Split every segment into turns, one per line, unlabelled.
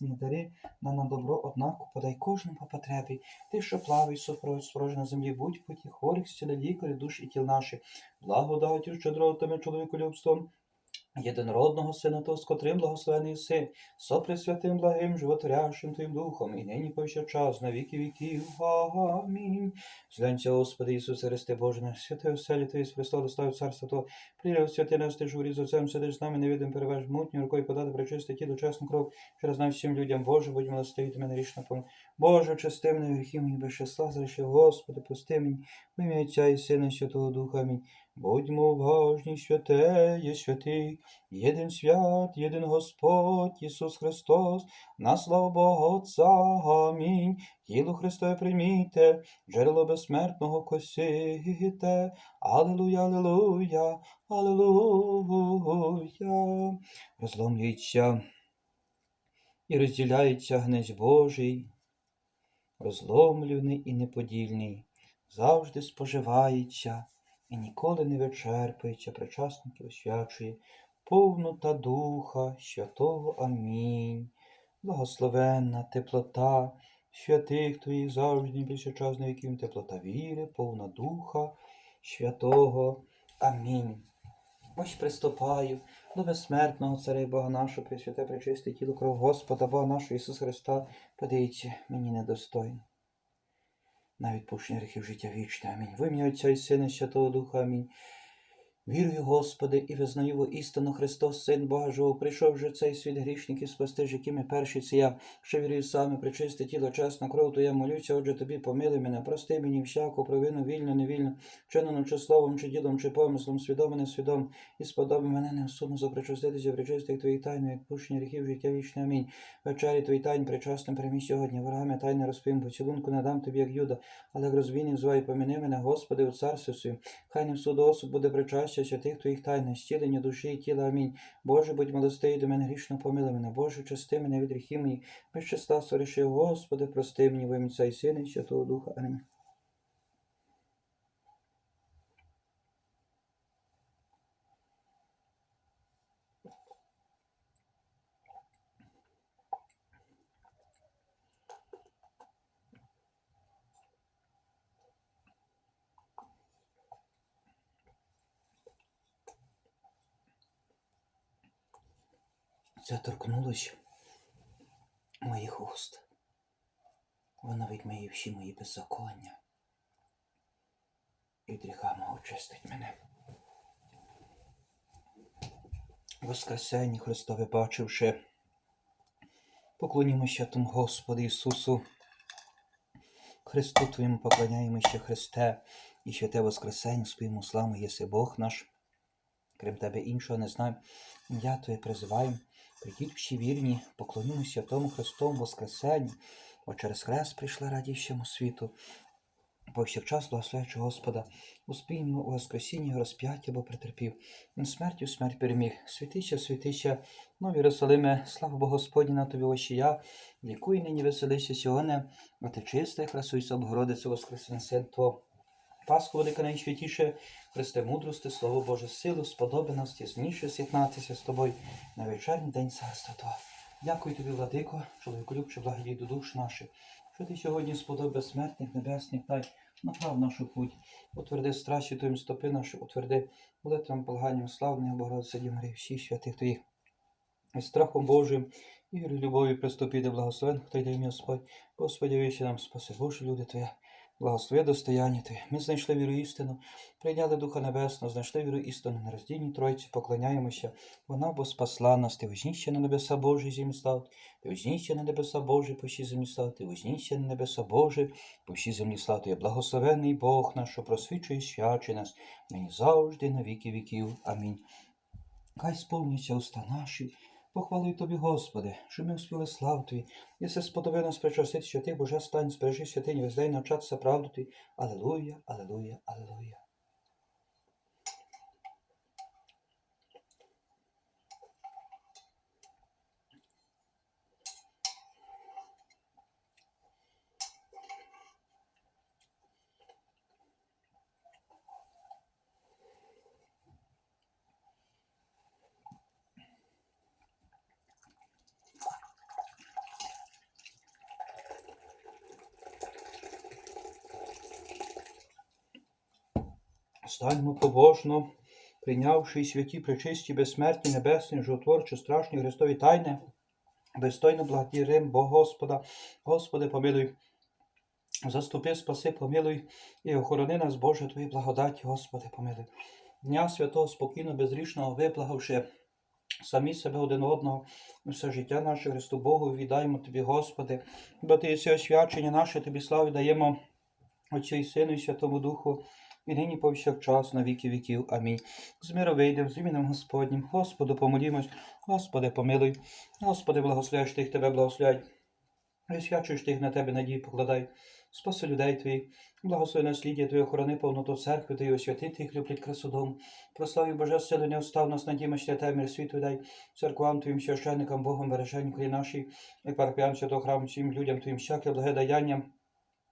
Дари на на добро, однаку подай кожному по потребі. Ти, що плавай, супроводь на землі, будь поті хворих, зціли лікарі, душ і тіл наші. Благодаттю, щедротами, чоловіколюбством, єдинородного Сина, того, з котрим благословений син, сопресвятим благим, животворящим Твоїм Духом, і нині повсякчас, на віки віків. Амінь. Зглянься, Господи Ісусе Христе Боже, наш святе оселі Твої з Христа доставив царство Твого, прийняв святи нас, ти журі з отцем, сидиш з нами, невидим перевеж мутню рукою подати причисти тіло, чесну кров, через нас всім людям, Боже, будь милостивий, ти мене річно пом. Боже, чисти мене гріхи мої без числа, зрешив, Господи, прости мені, в ім'я Отця і Сина, Святого Духа, амінь. Будьмо святе є святий, єдин свят, єдин Господь, Ісус Христос, на славу Бога Отця, амінь. Тіло Христове прийміте, джерело безсмертного косите. Аллилуйя, аллилуйя, аллилуйя. Розломлюється і розділяється гнець Божий, розломлений і неподільний, завжди споживається і ніколи не вичерпується, причасники освячує, повнота Духа Святого. Амінь. Благословенна теплота святих Твоїх завжди більше час на віків, теплота віри, повна Духа Святого. Амінь. Ось приступаю до безсмертного Царя Бога нашого, Пресвяте, пречисте тіло кров Господа, Бога нашого Ісуса Христа, подивіться, мені недостойно. На відпущення гріхів життя вічне. Амінь. В Отця і Сина, і Святого Духа. Амінь. Вірую, Господи, і визнаю во істину Христос, Син Бога Живого, прийшов вже цей світ грішників спасти, ж перший це я, що вірую саме, причисти тіло, чесна кров, то я молюся, отже тобі помили мене, прости мені всяку провину, вільно, невільно, вчинену чи словом, чи ділом, чи помислом, свідомо, несвідомо, і сподоби мене неосудно запричаститися, причистих твоїх тайн, відпущення гріхів, життя вічне. Амінь. Вечері твої тайн причасним приймі сьогодні, ворогами тайне розповім, поцілунку не дам тобі, як юда, але як розвійник звай, поміни мене, Господи, у царстві своїм. Хай не в суду осуд буде причастя святих твоїх тайн, зцілення душі і тіла. Амінь. Боже, будь милостивий до мене грішно помили мене. Боже, части мене від гріхів мої. Без числа сорішив, Господи, прости мені во і Сина і Святого Духа. Амінь. Це торкнулося моїх уст. Воно відмиє всі мої беззаконня. І гріха мого мене. Воскресення Христове бачивши, поклонімося тому Господу Ісусу. Христу Твоєму поклоняємося, Христе, і святе Воскресення своєму славу єси Бог наш. Крім Тебе іншого не знаю. Ім'я Твоє призиваємо. Прийдіть всі вірні, поклонімося тому Христовому Воскресенню, бо через хрест прийшли раді всьому світу. Повсякчас благословляючи Господа, успіймо у Воскресінні розп'яття, бо претерпів. Він смертю смерть переміг. Святися, святися, нові Єрусалиме, слава Богу Господні на тобі очія, лікуй нині веселися сьогодні, а ти чисте, красуйся, Богородице, Воскресенсе Твого. Пасху велика найсвятіше, Христе мудрости, Слово Боже, силу, сподобаності, зніше з'єднатися з тобою на вечерній день царства Твого. Дякую тобі, владико, чоловіку любче, благодій до душ наших, що ти сьогодні сподоб безсмертних, небесних, дай направ нашу путь, утверди страші твоїм стопи наші, утверди молитвам, полаганням славних Богородице Дім Марії, всіх святих твоїх. І страхом Божим, і вірою любові приступи до благословен, хто йде ім'я Господь, Господи, вічі нам спаси, Боже, люди Твоя. Благослови достояння Ти. Ми знайшли віру істину, прийняли Духа Небесного, знайшли віру істину на роздільній Тройці, поклоняємося. Вона бо спасла нас, ти на небеса Божі землі слав, ти вознісся на небеса Божі, всій землі слав, ти на небеса Божі, всій землі слав, ти благословений Бог наш, що просвічує і свяче нас, нині завжди, на віки віків. Амінь. Хай сповняться уста наші, Похвалуй тобі, Господи, що ми успіли славу Твій, сподоби нас причастити святих Боже стань, збережи святині, вездай навчатися правду Твій. Алелуя, алелуя, алелуя. Побожно, прийнявши святі, пречисті, безсмертні, небесні, животворчі, страшні Христові тайни, достойно благодарим Бо Господа, Господи, помилуй. Заступи, спаси, помилуй і охорони нас, Боже, Твої благодаті, Господи, помилуй. Дня святого, спокійно, безрішного, виблагавши самі себе один одного, все життя наше Христу Богу, віддаємо Тобі, Господи, бо Ти єси освячення наше, Тобі славу даємо Отцю і Сину і Святому Духу, і нині повсякчас на віки віків. Амінь. З миру вийдем, з іменем Господнім. Господу помолімось, Господи, помилуй, Господи, благословляєш тих, Тебе благословляй. Висвячуєш тих на Тебе надії покладай. Спаси людей Твої, благослови насліддя Твоє, охорони повноту церкви Твої, освяти тих, люблять красу дому. Прославі Боже, сили не остав нас надіємо, що те мир світу дай, церквам Твоїм священникам, Богом, береженьку нашій, і парпіям святого храму, всім людям Твоїм, всяке благе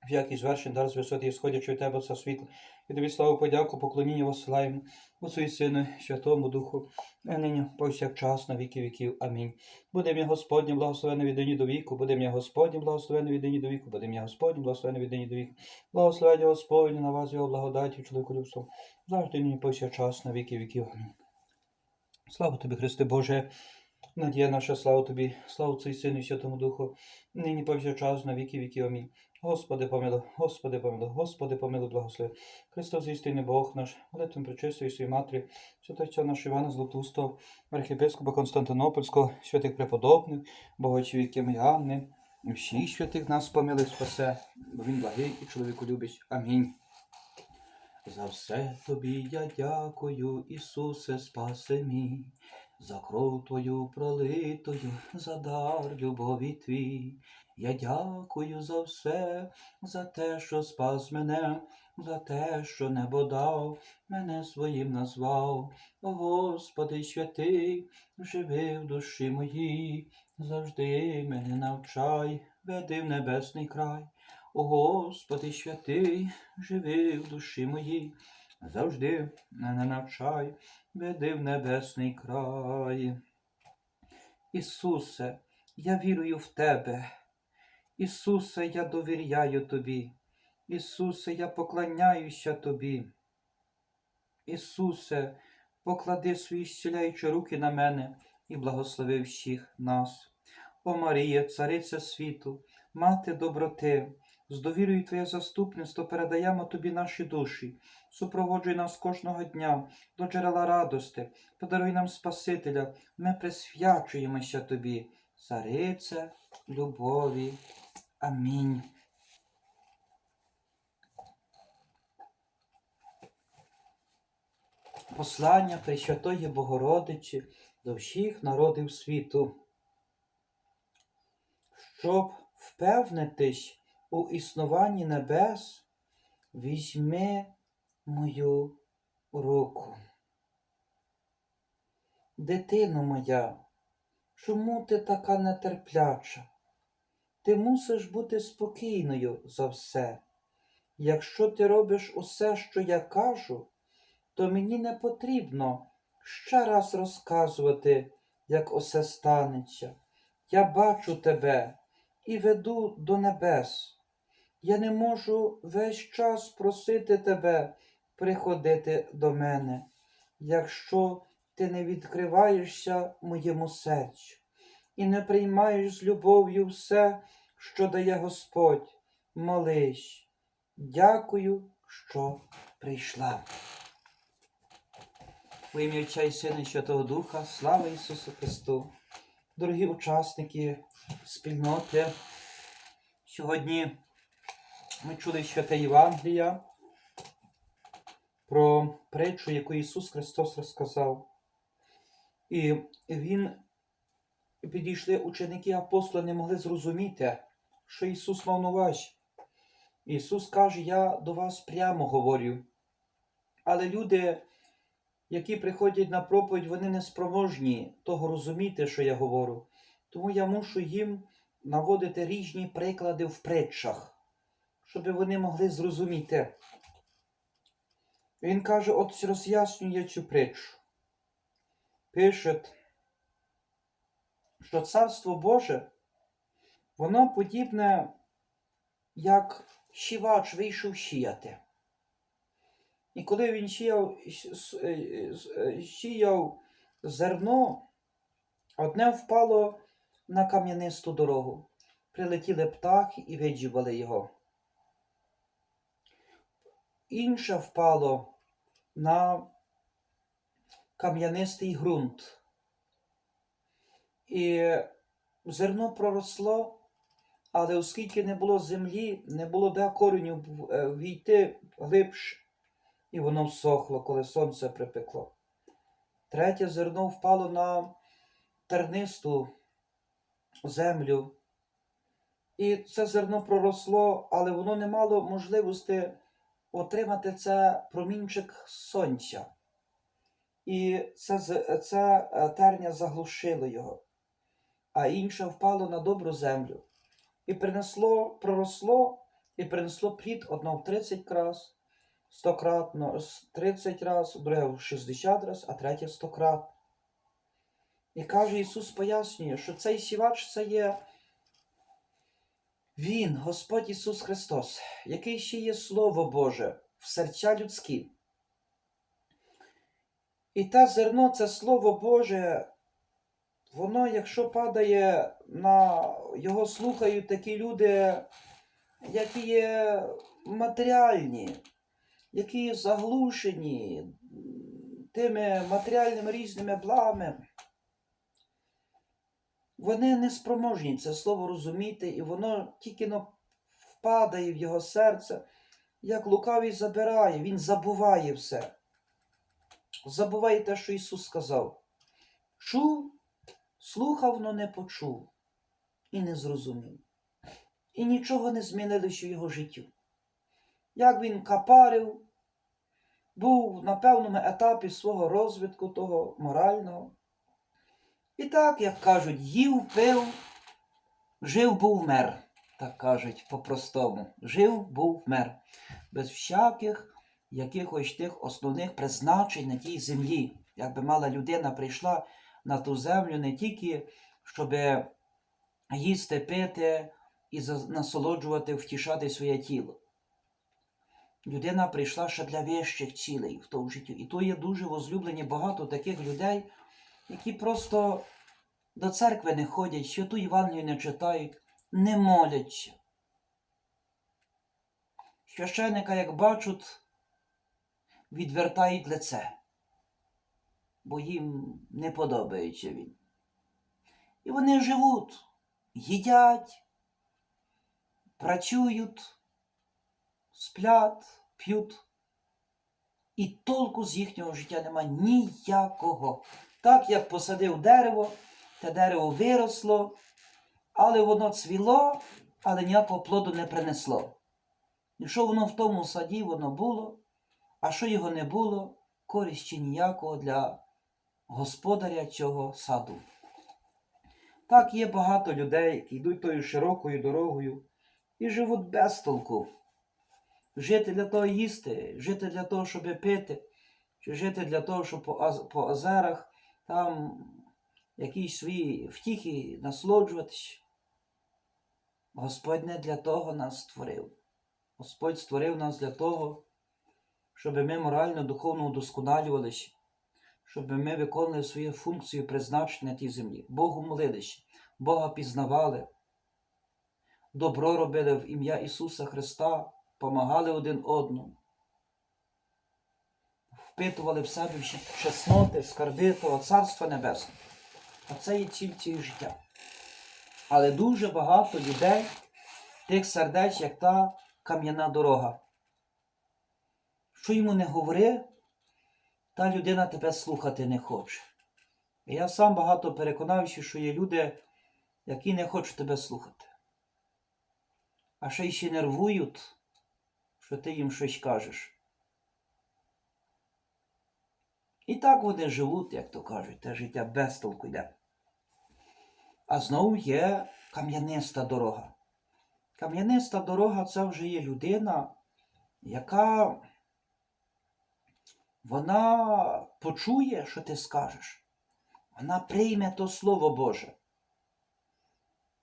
даяння, всякий звершень дар з висоти, сходячи від Тебе це світло. І тобі славу, подяку, поклоніння воссилаємо, Отцу і Сину, Святому Духу, і нині повсякчас на віки віків. Амінь. Буде м'я Господнє благословене від нині до віку, буде м'я Господнє благословене від нині до віку, буде м'я Господнє благословене від нині до віку. Благословення Господнє на вас, його благодаті, чоловіку людством, завжди нині повсякчас на віки віків. Амінь. Слава тобі, Христе Боже, надія наша, слава тобі, слава Отцю і Сину і Святому Духу, нині повсякчас на віки віків. Амінь. Господи помилуй, Господи помилуй, Господи помилуй, благослови. Христос істинний Бог наш, молитвим причистої своїй матері, святого наш Івана Златустого, архієпископа Константинопольського, святих преподобних, богочівіків Іоанни, і всіх святих нас помилуй спасе, бо він благий і чоловіку любить. Амінь. За все тобі я дякую, Ісусе, спаси мій, за кров Твою пролитою, за дар любові Твій. Я дякую за все, за те, що спас мене, за те, що небо дав, мене своїм назвав. О Господи святий, живи в душі моїй, завжди мене навчай, веди в небесний край. О Господи святий, живи в душі моїй, завжди мене навчай, веди в небесний край. Ісусе, я вірую в Тебе. Ісусе, я довіряю Тобі. Ісусе, я поклоняюся Тобі. Ісусе, поклади свої зціляючі руки на мене і благослови всіх нас. О Марія, Цариця світу, Мати доброти, з довірою Твоє заступництво передаємо Тобі наші душі. Супроводжуй нас кожного дня до джерела радости, подаруй нам Спасителя, ми присвячуємося Тобі, Царице, любові. Амінь. Послання Пресвятої Богородичі до всіх народів світу. Щоб впевнитись у існуванні небес, візьми мою руку. Дитино моя, чому ти така нетерпляча? Ти мусиш бути спокійною за все. Якщо ти робиш усе, що я кажу, то мені не потрібно ще раз розказувати, як усе станеться. Я бачу тебе і веду до небес. Я не можу весь час просити тебе приходити до мене, якщо ти не відкриваєшся моєму серцю і не приймаєш з любов'ю все, що дає Господь. Молись. Дякую, що прийшла. В ім'я і Сина Святого Духа, слава Ісусу Христу! Дорогі учасники спільноти, сьогодні ми чули святе Євангелія про притчу, яку Ісус Христос розказав. І Він підійшли ученики апостоли, не могли зрозуміти, що Ісус мав на увазі. Ісус каже, я до вас прямо говорю. Але люди, які приходять на проповідь, вони не спроможні того розуміти, що я говорю. Тому я мушу їм наводити різні приклади в притчах, щоб вони могли зрозуміти. Він каже, от роз'яснює цю притчу. Пише, що Царство Боже, воно подібне, як щівач вийшов сіяти. І коли він сіяв, сіяв зерно, одне впало на кам'янисту дорогу. Прилетіли птахи і виджували його. Інше впало на кам'янистий ґрунт. І зерно проросло, але оскільки не було землі, не було де кореню е, війти глибше, і воно всохло, коли сонце припекло. Третє зерно впало на тернисту землю. І це зерно проросло, але воно не мало можливості отримати це промінчик сонця. І це, це е, терня заглушило його, а інше впало на добру землю. І принесло, проросло, і принесло плід одно в 30 раз, стократно, с- 30 раз, друге в 60 раз, а третє 100 крат. І каже Ісус пояснює, що цей сівач це є Він, Господь Ісус Христос, який ще є Слово Боже в серця людські. І те зерно, це Слово Боже, воно, якщо падає на його слухають такі люди, які є матеріальні, які є заглушені тими матеріальними різними блами, вони не спроможні це слово розуміти, і воно тільки впадає в його серце, як лукавий забирає, він забуває все. Забуває те, що Ісус сказав. Чув, слухав, но не почув і не зрозумів. І нічого не змінилося в його життю. Як він капарив, був на певному етапі свого розвитку того морального. І так, як кажуть, їв, пив, жив був мер. Так кажуть по-простому. Жив був мер. Без всяких якихось тих основних призначень на тій землі. Якби мала людина прийшла на ту землю не тільки, щоб їсти, пити і насолоджувати, втішати своє тіло. Людина прийшла ще для вищих цілей в тому житті. І то є дуже возлюблені багато таких людей, які просто до церкви не ходять, святу Євангелію не читають, не моляться. Священника, як бачать, відвертають лице, бо їм не подобається він. І вони живуть, їдять, працюють, сплять, п'ють. І толку з їхнього життя нема ніякого. Так як посадив дерево, те дерево виросло, але воно цвіло, але ніякого плоду не принесло. І що воно в тому саді, воно було, а що його не було, користі ніякого для господаря цього саду. Так є багато людей, які йдуть тою широкою дорогою і живуть без толку. Жити для того їсти, жити для того, щоб пити, чи жити для того, щоб по, озерах там якісь свої втіхи насолоджуватись. Господь не для того нас створив. Господь створив нас для того, щоб ми морально, духовно удосконалювалися, щоб ми виконували свою функцію призначення на тій землі. Богу молилися, Бога пізнавали, добро робили в ім'я Ісуса Христа, помагали один одному, впитували в себе чесноти, скарби того Царства Небесного. А це є ціль цього життя. Але дуже багато людей, тих сердець, як та кам'яна дорога. Що йому не говори, та людина тебе слухати не хоче. І я сам багато переконався, що є люди, які не хочуть тебе слухати. А ще й ще нервують, що ти їм щось кажеш. І так вони живуть, як то кажуть, те життя без толку йде. А знову є кам'яниста дорога. Кам'яниста дорога це вже є людина, яка вона почує, що ти скажеш. Вона прийме то Слово Боже.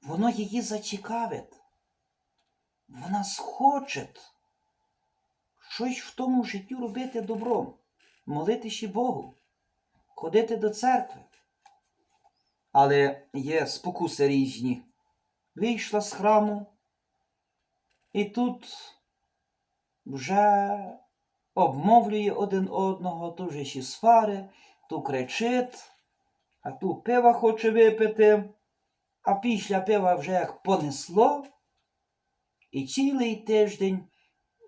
Воно її зацікавить. Вона схоче, щось в тому житті робити добром, молитися Богу, ходити до церкви. Але є спокуси різні. Вийшла з храму, і тут вже обмовлює один одного, то вже ще свари, ту кричить, а ту пива хоче випити, а після пива вже як понесло, і цілий тиждень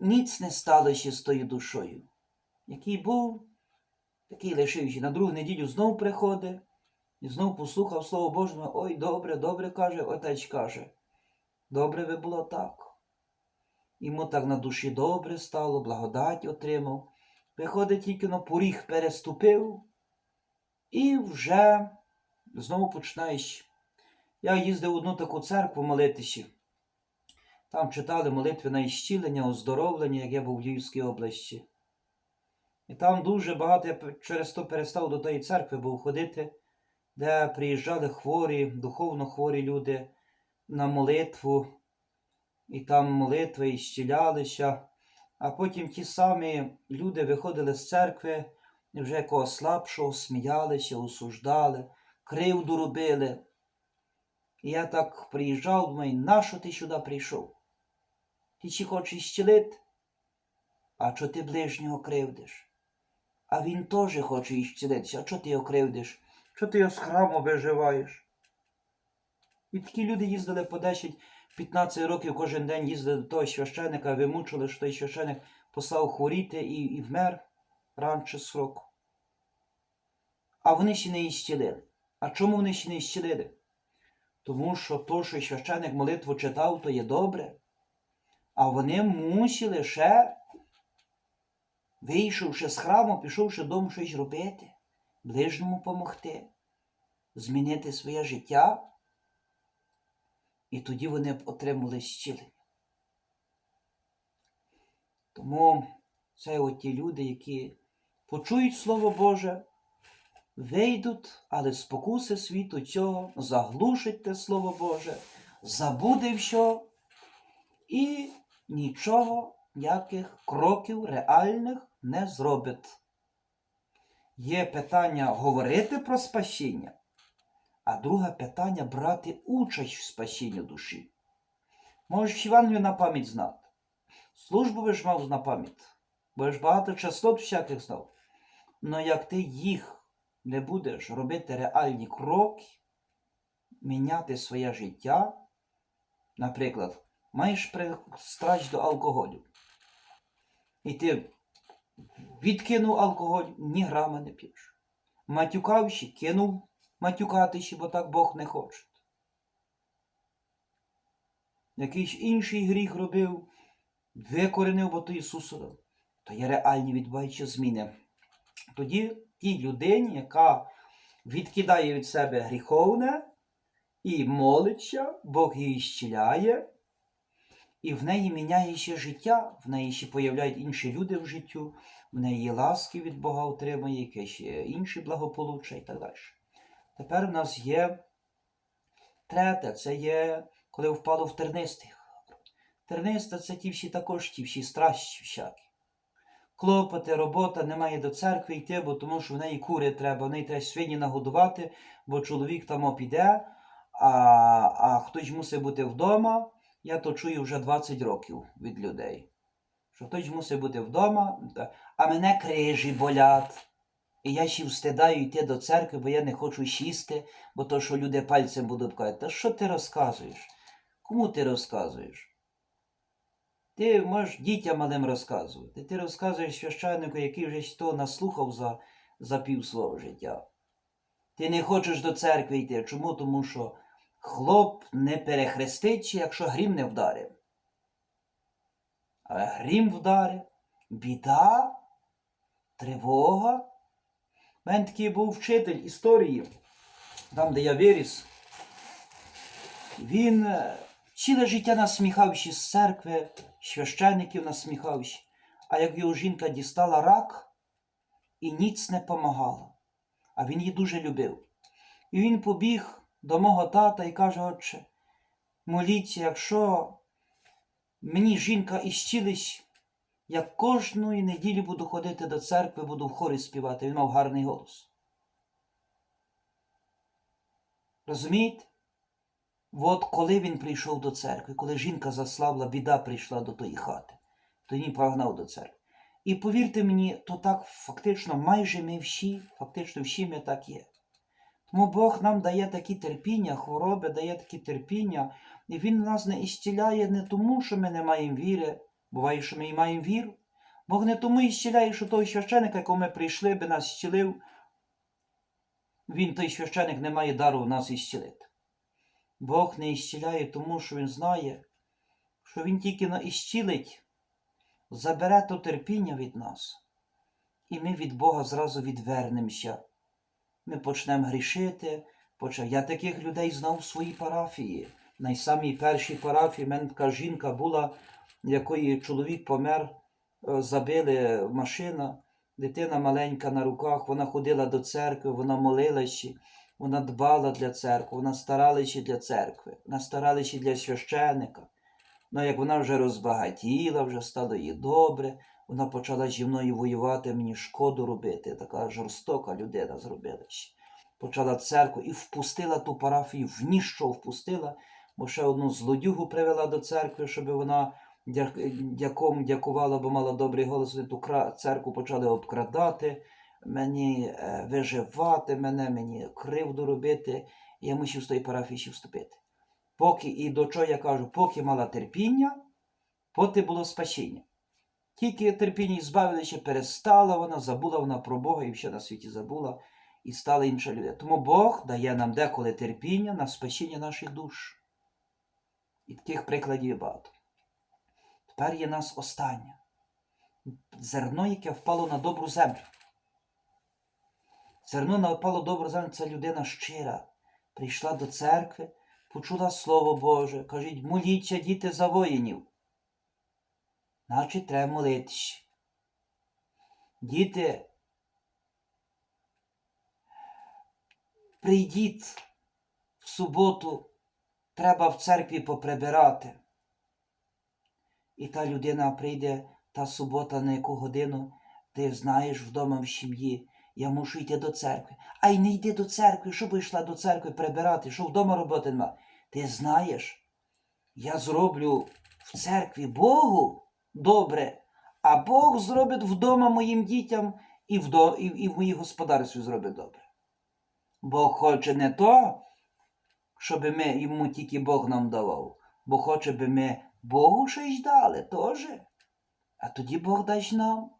ніц не сталося з тою душою. Який був, такий лишився. На другу неділю знов приходить і знов послухав Слово Боже, ой, добре, добре каже, отець каже. Добре би було так. Йому так на душі добре стало, благодать отримав. Виходить, тільки на поріг переступив, і вже знову починаєш. Я їздив в одну таку церкву молитися. Там читали молитви на іщілення, оздоровлення, як я був в Львівській області. І там дуже багато, я через то перестав до тої церкви був ходити, де приїжджали хворі, духовно хворі люди на молитву, і там молитви іщілялися. А потім ті самі люди виходили з церкви, і вже якого слабшого сміялися, осуждали, кривду робили. І я так приїжджав, думаю, нащо ти сюди прийшов? Ти чи хочеш щілити? А чо ти ближнього кривдиш? А він теж хоче іщілитися, а чо ти його кривдиш? Чо ти його з храму виживаєш? І такі люди їздили по 10-15 років кожен день їздили до того священика, вимучили, що той священик послав хворіти і, і вмер раніше сроку. А вони ще не іщілили. А чому вони ще не іщілили? Тому що то, що священик молитву читав, то є добре. А вони мусили ще, вийшовши з храму, пішовши дому щось робити, ближньому помогти, змінити своє життя. І тоді вони б отримали зцілення. Тому це от ті люди, які почують Слово Боже, вийдуть, але спокуси світу цього, заглушить те Слово Боже, забуде все і нічого, ніяких кроків реальних не зробить. Є питання говорити про спасіння, а друге питання брати участь в спасінні душі. Можеш Євангелію на пам'ять знати. Службу ви ж мав на пам'ять, бо ж багато частот всяких знав. Но як ти їх не будеш робити реальні кроки, міняти своє життя, наприклад, маєш пристрасть до алкоголю, і ти відкинув алкоголь, ні грама не п'єш. Матюкавши, кинув матюкатися, бо так Бог не хоче. Якийсь інший гріх робив, викоренив, бо то Ісус. То є реальні відбуваючі зміни. Тоді тій людині, яка відкидає від себе гріховне і молиться, Бог її щіляє, і в неї міняє ще життя, в неї ще появляють інші люди в життю, в неї ласки від Бога отримує, якесь е, інші благополуччя і так далі. Тепер у нас є третє, це є, коли впало в тернистих. Терниста це ті всі також ті всі страсті всякі. Клопоти, робота, немає до церкви йти, бо тому що в неї кури треба, в неї треба свині нагодувати, бо чоловік там піде, а, а хтось мусить бути вдома. Я то чую вже 20 років від людей. Що хтось мусить бути вдома, а мене крижі болять. І я ще встидаю йти до церкви, бо я не хочу сісти, бо то, що люди пальцем будуть казати, та що ти розказуєш? Кому ти розказуєш? Ти можеш дітям малим розказувати. Ти розказуєш священнику, який вже того наслухав за, за пів свого життя. Ти не хочеш до церкви йти. Чому? Тому що хлоп не перехрестить, якщо грім не вдарив. А грім вдарив, біда, тривога. У такий був вчитель історії, там, де я виріс. Він е, ціле життя насміхався з церкви, священиків насміхався. А як його жінка дістала рак і ніц не помагала, а він її дуже любив. І він побіг до мого тата і каже, отче, моліться, якщо мені жінка іщились, Я кожної неділі буду ходити до церкви, буду в хорі співати. Він мав гарний голос. Розумієте? От коли він прийшов до церкви, коли жінка заслабла, біда прийшла до тої хати, то він погнав до церкви. І повірте мені, то так фактично майже ми всі, фактично всі ми так є. Тому Бог нам дає такі терпіння, хвороби, дає такі терпіння, і Він нас не іщіляє не тому, що ми не маємо віри. Буває, що ми і маємо віру. Бог не тому іщіляє, що той священик, якого ми прийшли, би нас щілив. Він, той священик, не має дару нас іщілити. Бог не іщіляє тому, що Він знає, що Він тільки на іщілить, забере то терпіння від нас, і ми від Бога зразу відвернемося. Ми почнемо грішити. Я таких людей знав в своїй парафії. Найсамій першій парафії в мене така жінка була, якої чоловік помер, е, забили машина, дитина маленька на руках, вона ходила до церкви, вона молилася, вона дбала для церкви, вона старалася для церкви, вона старалася для священика. Ну, як вона вже розбагатіла, вже стало їй добре, вона почала зі мною воювати, мені шкоду робити. Така жорстока людина зробилася. Почала церкву і впустила ту парафію, в ніщо впустила, бо ще одну злодюгу привела до церкви, щоб вона дяком дякувала, бо мала добрий голос. Ту церкву почали обкрадати, мені е, виживати мене, мені кривду робити. І я мусив з тої парафії вступити. Поки і до чого я кажу, поки мала терпіння, поки було спасіння. Тільки терпіння і збавилися, перестала вона, забула вона про Бога і все на світі забула, і стала інша людина. Тому Бог дає нам деколи терпіння на спасіння наших душ. І таких прикладів багато. Тепер є нас останнє. Зерно, яке впало на добру землю. Зерно на впало на добру землю це людина щира. Прийшла до церкви, почула Слово Боже, кажуть, моліться, діти, за воїнів. Значить, треба молитися. Діти, прийдіть в суботу, треба в церкві поприбирати. І та людина прийде та субота на яку годину, ти знаєш вдома в сім'ї. Я мушу йти до церкви. А й не йди до церкви, що би йшла до церкви прибирати, що вдома роботи нема. Ти знаєш, я зроблю в церкві Богу добре, а Бог зробить вдома моїм дітям і в, і, і в моїй господарстві зробить добре. Бог хоче не то, щоб ми йому тільки Бог нам давав, бо хоче би ми Богу щось дали теж. А тоді Бог дасть нам.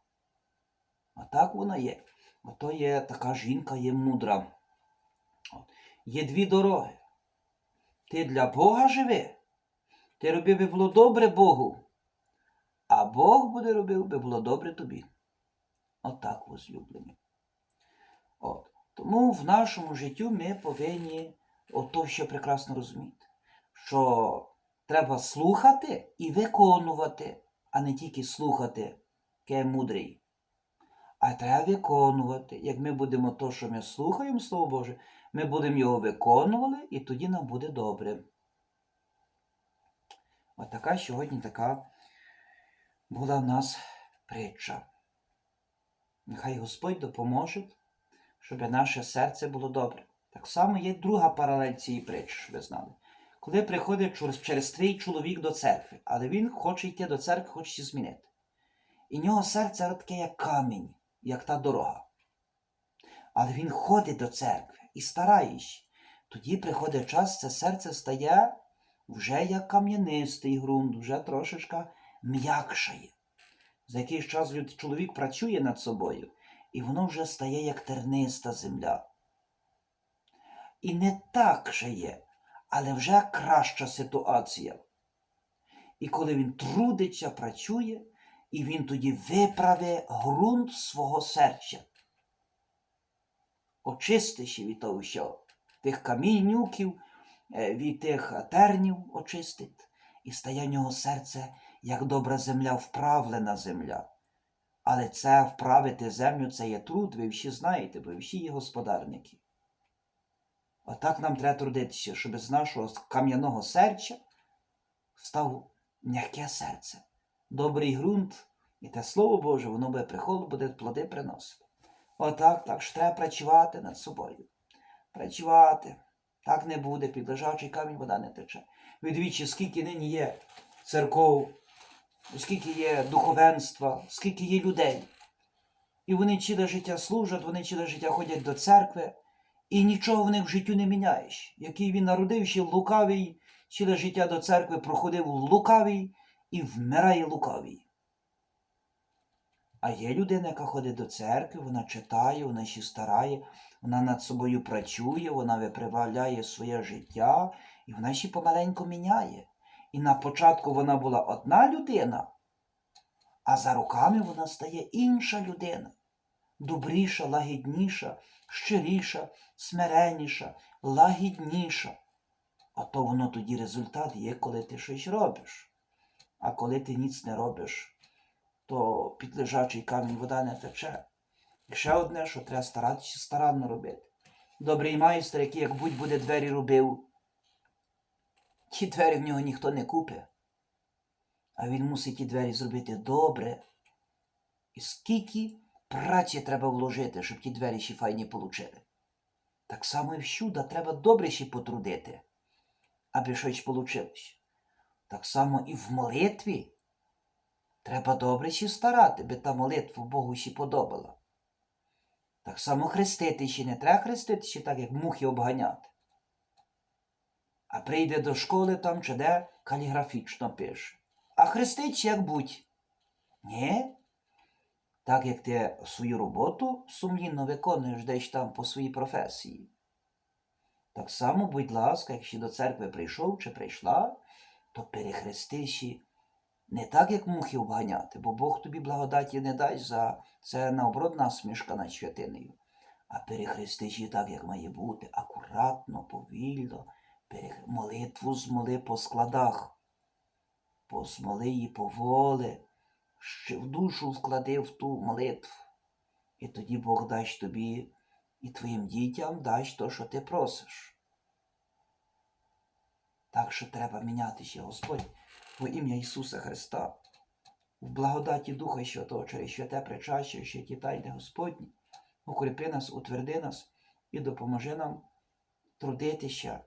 А так воно є. Ото є така жінка є мудра. От. Є дві дороги. Ти для Бога живи. Ти робив би було добре Богу. А Бог буде робив, би було добре тобі. Отак, возлюблені. От. Тому в нашому життю ми повинні ото що прекрасно розуміти, що треба слухати і виконувати, а не тільки слухати, ке мудрий. А треба виконувати. Як ми будемо то, що ми слухаємо, Слово Боже, ми будемо його виконували, і тоді нам буде добре. От така сьогодні така була в нас притча. Нехай Господь допоможе, щоб наше серце було добре. Так само є друга паралель цієї притчі, щоб ви знали. Коли приходить через- твій чоловік до церкви, але він хоче йти до церкви, хоче змінити. І в нього серце таке, як камінь, як та дорога. Але він ходить до церкви і старається. Тоді приходить час, це серце стає вже як кам'янистий ґрунт, вже трошечка м'якшає. За якийсь час чоловік працює над собою, і воно вже стає як терниста земля. І не так же є, але вже краща ситуація. І коли він трудиться, працює, і він тоді виправе ґрунт свого серця. Очистиш від того всього, тих камінюків, е, від тих тернів очистить, і стає в нього серце, як добра земля, вправлена земля. Але це вправити землю це є труд, ви всі знаєте, ви всі є господарники. Отак нам треба трудитися, щоб з нашого кам'яного серця став м'яке серце, добрий ґрунт І те Слово Боже, воно буде приходило, буде плоди приносити. Отак, так що треба працювати над собою. Працювати. Так не буде, під лежачий камінь вода не тече. Відвічі, скільки нині є церков, скільки є духовенства, скільки є людей. І вони ціле життя служать, вони ціле життя ходять до церкви, і нічого в них в життю не міняєш. Який він народився лукавий, ціле життя до церкви проходив лукавий і вмирає лукавий. А є людина, яка ходить до церкви, вона читає, вона ще старає, вона над собою працює, вона виправляє своє життя, і вона ще помаленьку міняє. І на початку вона була одна людина, а за роками вона стає інша людина. Добріша, лагідніша, щиріша, смиреніша, лагідніша. Ото воно тоді результат є, коли ти щось робиш. А коли ти ніц не робиш, то під лежачий камінь вода не тече. І ще одне, що треба старатися старанно робити. Добрий майстер, який як будь буде двері робив, ті двері в нього ніхто не купить. А він мусить ті двері зробити добре. І скільки праці треба вложити, щоб ті двері ще файні получили. Так само і всюди треба добре ще потрудити, аби щось вийшло. Так само і в молитві треба добре ще старати, би та молитва Богу ще подобала. Так само хрестити ще не треба хрестити ще так, як мухи обганяти. А прийде до школи там чи де каліграфічно пише. А хрестить як будь. Ні. Так як ти свою роботу сумлінно виконуєш десь там по своїй професії. Так само, будь ласка, якщо до церкви прийшов чи прийшла, то перехрести ще не так, як мухи обганяти, бо Бог тобі благодаті не дасть за це наоборот насмішка над святинею. А перехрести ще так, як має бути, акуратно, повільно. Молитву змоли по складах, посмоли її поволи, ще в душу вклади в ту молитву. І тоді Бог дасть тобі і твоїм дітям дасть то, що ти просиш. Так що треба мінятися, Господь, во ім'я Ісуса Христа, в благодаті Духа Святого, через святе причастя, ще ті тайни Господні, укріпи нас, утверди нас і допоможи нам трудитися,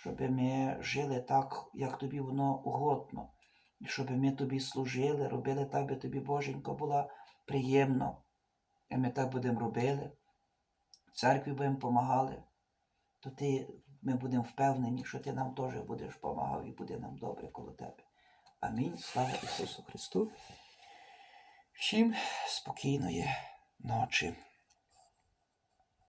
щоб ми жили так, як тобі воно угодно, і щоб ми тобі служили, робили так, би тобі, Боженько, було приємно. І ми так будемо робили, церкві будемо помагали, то ти, ми будемо впевнені, що ти нам теж будеш допомагав і буде нам добре коло тебе. Амінь. Слава Ісусу Христу. Всім спокійної ночі.